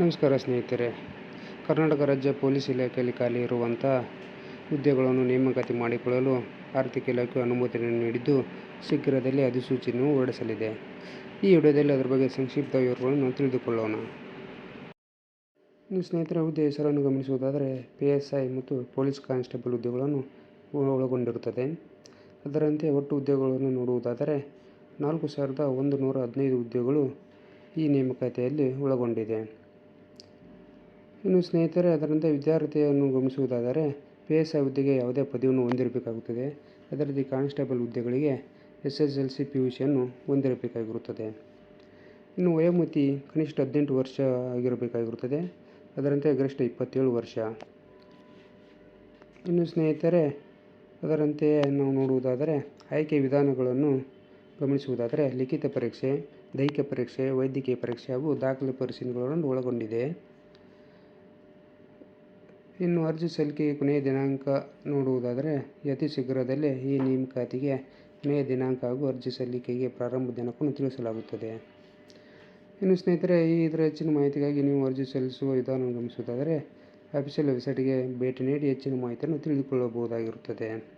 ನಮಸ್ಕಾರ ಸ್ನೇಹಿತರೆ. ಕರ್ನಾಟಕ ರಾಜ್ಯ ಪೊಲೀಸ್ ಇಲಾಖೆಯಲ್ಲಿ ಖಾಲಿ ಇರುವಂಥ ಹುದ್ದೆಗಳನ್ನು ನೇಮಕಾತಿ ಮಾಡಿಕೊಳ್ಳಲು ಆರ್ಥಿಕ ಇಲಾಖೆ ಅನುಮೋದನೆ ನೀಡಿದ್ದು ಶೀಘ್ರದಲ್ಲಿ ಅಧಿಸೂಚನೆಯನ್ನು ಹೊರಡಿಸಲಿದೆ. ಈ ವಿಡಿಯೋದಲ್ಲಿ ಅದರ ಬಗ್ಗೆ ಸಂಕ್ಷಿಪ್ತ ವಿವರಗಳನ್ನು ತಿಳಿದುಕೊಳ್ಳೋಣ. ಇನ್ನು ಸ್ನೇಹಿತರ, ಹುದ್ದೆ ಹೆಸರನ್ನು ಗಮನಿಸುವುದಾದರೆ ಪಿ ಎಸ್ ಐ ಮತ್ತು ಪೊಲೀಸ್ ಕಾನ್ಸ್ಟೇಬಲ್ ಹುದ್ದೆಗಳನ್ನು ಒಳಗೊಂಡಿರುತ್ತದೆ. ಅದರಂತೆ ಒಟ್ಟು ಹುದ್ದೆಗಳನ್ನು ನೋಡುವುದಾದರೆ ನಾಲ್ಕು ಸಾವಿರದ ಒಂದು ನೂರ ಹದಿನೈದು ಹುದ್ದೆಗಳು ಈ ನೇಮಕಾತಿಯಲ್ಲಿ ಒಳಗೊಂಡಿದೆ. ಇನ್ನು ಸ್ನೇಹಿತರೆ, ಅದರಂತೆ ವಿದ್ಯಾರ್ಥಿಯನ್ನು ಗಮನಿಸುವುದಾದರೆ ಪಿ ಎಸ್ ಐ ಹುದ್ದೆಗೆ ಯಾವುದೇ ಪದವಿಯನ್ನು ಹೊಂದಿರಬೇಕಾಗುತ್ತದೆ. ಅದರಲ್ಲಿ ಕಾನ್ಸ್ಟೇಬಲ್ ಹುದ್ದೆಗಳಿಗೆ S S L C P U ಸಿಯನ್ನು ಹೊಂದಿರಬೇಕಾಗಿರುತ್ತದೆ. ಇನ್ನು ವಯೋಮಿತಿ ಕನಿಷ್ಠ ಹದಿನೆಂಟು ವರ್ಷ ಆಗಿರಬೇಕಾಗಿರುತ್ತದೆ. ಅದರಂತೆ ಗರಿಷ್ಠ ಇಪ್ಪತ್ತೇಳು ವರ್ಷ. ಇನ್ನು ಸ್ನೇಹಿತರೆ, ಅದರಂತೆ ನಾವು ನೋಡುವುದಾದರೆ, ಆಯ್ಕೆ ವಿಧಾನಗಳನ್ನು ಗಮನಿಸುವುದಾದರೆ, ಲಿಖಿತ ಪರೀಕ್ಷೆ, ದೈಹಿಕ ಪರೀಕ್ಷೆ, ವೈದ್ಯಕೀಯ ಪರೀಕ್ಷೆ ಹಾಗೂ ದಾಖಲೆ ಪರಿಶೀಲನೆಗಳನ್ನು ಒಳಗೊಂಡಿದೆ. ಇನ್ನು ಅರ್ಜಿ ಸಲ್ಲಿಕೆಗೆ ಕೊನೆಯ ದಿನಾಂಕ ನೋಡುವುದಾದರೆ ಅತಿ ಶೀಘ್ರದಲ್ಲೇ ಈ ನೇಮಕಾತಿಗೆ ಕೊನೆಯ ದಿನಾಂಕ ಹಾಗೂ ಅರ್ಜಿ ಸಲ್ಲಿಕೆಗೆ ಪ್ರಾರಂಭ ದಿನಾಂಕವನ್ನು ತಿಳಿಸಲಾಗುತ್ತದೆ. ಇನ್ನು ಸ್ನೇಹಿತರೆ, ಈ ಇದರ ಹೆಚ್ಚಿನ ಮಾಹಿತಿಗಾಗಿ ನೀವು ಅರ್ಜಿ ಸಲ್ಲಿಸುವ ವಿಧಾನವನ್ನು ಗಮನಿಸುವುದಾದರೆ, ಅಫಿಷಿಯಲ್ ವೆಬ್ಸೈಟ್ಗೆ ಭೇಟಿ ನೀಡಿ ಹೆಚ್ಚಿನ ಮಾಹಿತಿಯನ್ನು ತಿಳಿದುಕೊಳ್ಳಬಹುದಾಗಿರುತ್ತದೆ.